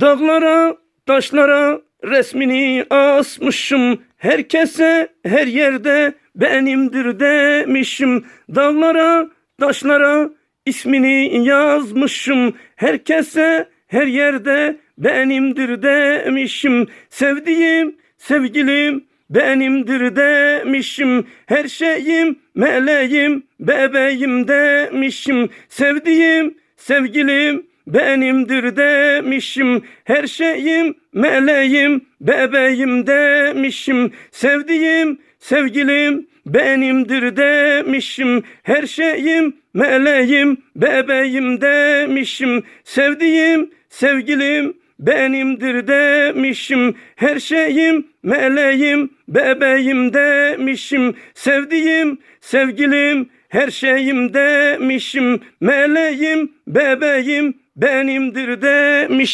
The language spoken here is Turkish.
Dağlara, taşlara resmini asmışım. Herkese, her yerde benimdir demişim. Dağlara, taşlara ismini yazmışım. Herkese, her yerde benimdir demişim. Sevdiğim, sevgilim benimdir demişim. Her şeyim, meleğim, bebeğim demişim. Sevdiğim, sevgilim benimdir demişim. Her şeyim, meleğim, bebeğim demişim. Sevdiğim, sevgilim benimdir demişim. Her şeyim, meleğim, bebeğim demişim. Sevdiğim, sevgilim benimdir demişim. Her şeyim, meleğim, bebeğim demişim. Sevdiğim, sevgilim, her şeyim demişim. Meleğim, bebeğim benimdir demiş.